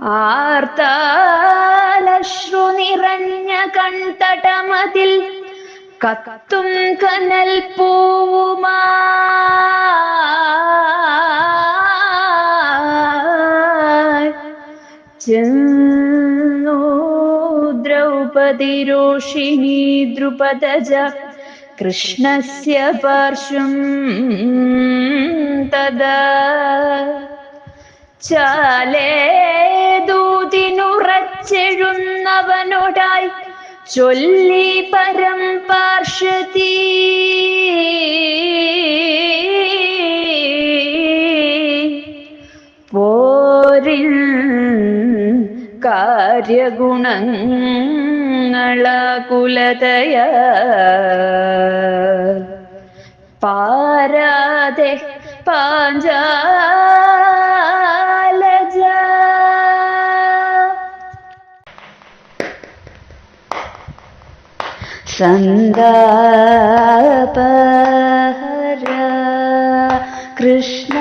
ആർത്താലശ്രു നിറഞ്ഞ കൺതടമതിൽ കത്തും കനൽ പൂവുമാ ദ്രൗപദി രോഷിണി ദ്രുപദജ കൃഷ്ണസ്യ പാർശ്വം തദാ ചാലേതൂതിനുറച്ചെഴുന്നവനോടായി ചൊല്ലി പരം പാർഷതി പോരിൽ കാര്യഗുണങ്ങളകുലതയ പാരാതെ പാഞ്ചാലജ സന്താപഹര കൃഷ്ണ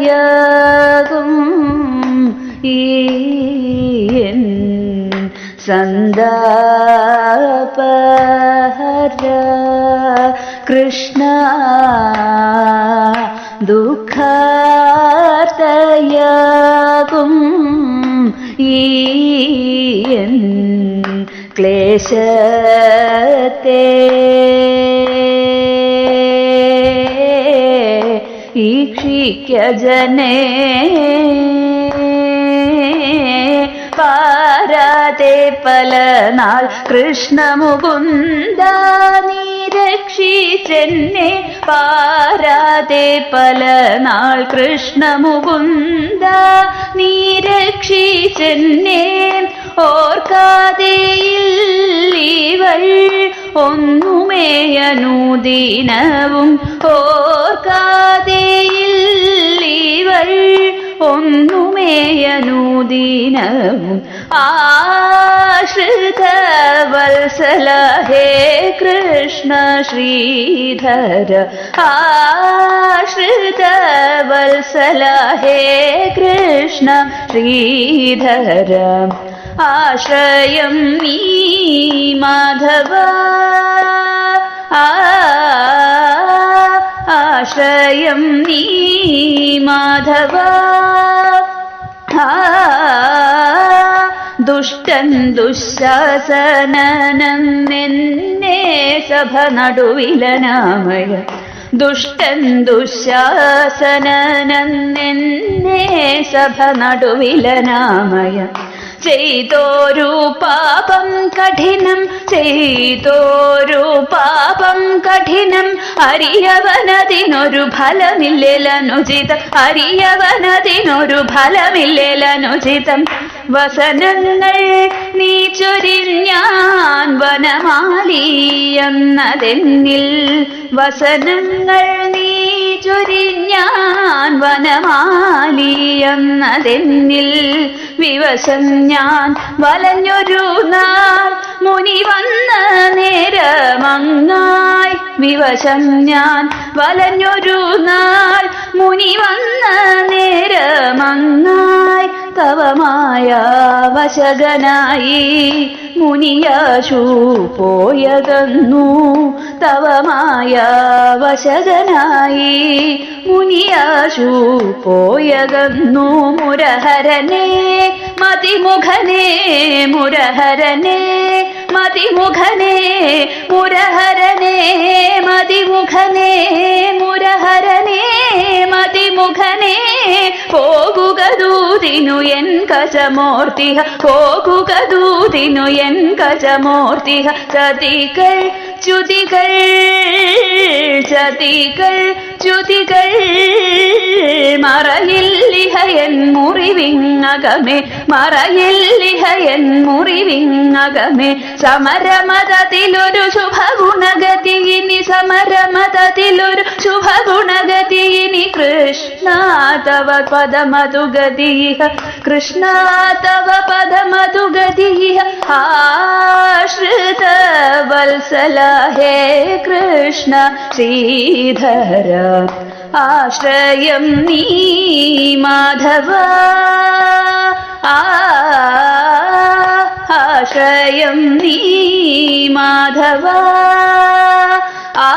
ദുഃഖാർത്തയകും ഈ സന്താപഹര കൃഷ്ണ ക്ലേശത്തെ ഈക്ഷിക്ക ജനേ പാരാതെ നാൾ കൃഷ്ണമുകുന്ദ നീ രക്ഷിച്ചെന്നെ പാരാതെ പല നാൾ കൃഷ്ണ മുകുന്ദ നീ രക്ഷിച്ചെന്നെ. ഓർക്കാതെ ഇവൾ ഒന്നുമേ ഓർക്കാതെ ഇവൾ ഒന്നുമേ അനുദിനവും ആശ്രിത വത്സല ഹേ കൃഷ്ണ ശ്രീധര. ആശ്രിത വത്സല ഹേ കൃഷ്ണ ശ്രീധര. ആശ്രയം നീ മാധവ. ആശ്രയം നീ മാധവ. ദുഷ്ടൻ ദുശാസനനം നിന്നെ സഭ നടുവിലനാമയ. ദുഷ്ടൻ ദുശാസനനം നിന്നെ സഭ നടുവിലനാമയ. ചെയ്തോരു പാപം കഠിനം ചെയ്തോരു പാപം കഠിനം. അറിയവനതിനൊരു ഫലമില്ലേലനുചിതം. അറിയവനതിനൊരു ഫലമില്ലേലനുചിതം. വസനങ്ങൾ നീ ചൊരിഞ്ഞാൻ വനമാലി എന്നതെന്നിൽ വസനങ്ങൾ നീ ചൊരിഞ്ഞാൻ വനമാലി എന്നതെന്നിൽ വിവശം ഞാൻ വലഞ്ഞൊരു നാൾ മുനി വന്ന നേരമങ്ങായി വിവശം ഞാൻ വലഞ്ഞൊരു നാൾ മുനി വന്ന നേരമങ്ങായി തവമായ വശകനായി മുനിയാശു പോയതന്നു. തവമായ വശകനായി മുനിയാശു പോയതന്നു. മുരഹരനെ മതിമുഖനെ മുരഹരനെ മതിമുഖനെ മുരഹരനെ മതിമുഖനെ മുരഹരനെ മതിമുഖനെ പോകുക ദൂതിനു എൻ കജമൂർത്തിഹ പോകുക ദൂതിനു എൻ കജമൂർത്തിഹ ചതികൾ ചുതികൾ ചതികൾ ചുതികൾ മറയില്ലിഹയൻ മുറിവിങ്ങകമേ മറയില്ലിഹയൻ മുറിവിങ്ങകമേ. സമരമതത്തിലൊരു ശുഭഗുണഗതി ഇനി സമരമതത്തിലൊരു ശുഭഗുണഗതി ഇനി കൃഷ്ണ തവ പദമതുഗതി കൃഷ്ണ തവ പദമതുഗതി ആശ്രിത വത്സല ഹേ കൃഷ്ണ ശ്രീധര. ആശ്രയം നീ മാധവ. ആശ്രയം നീ മാധവ. ആ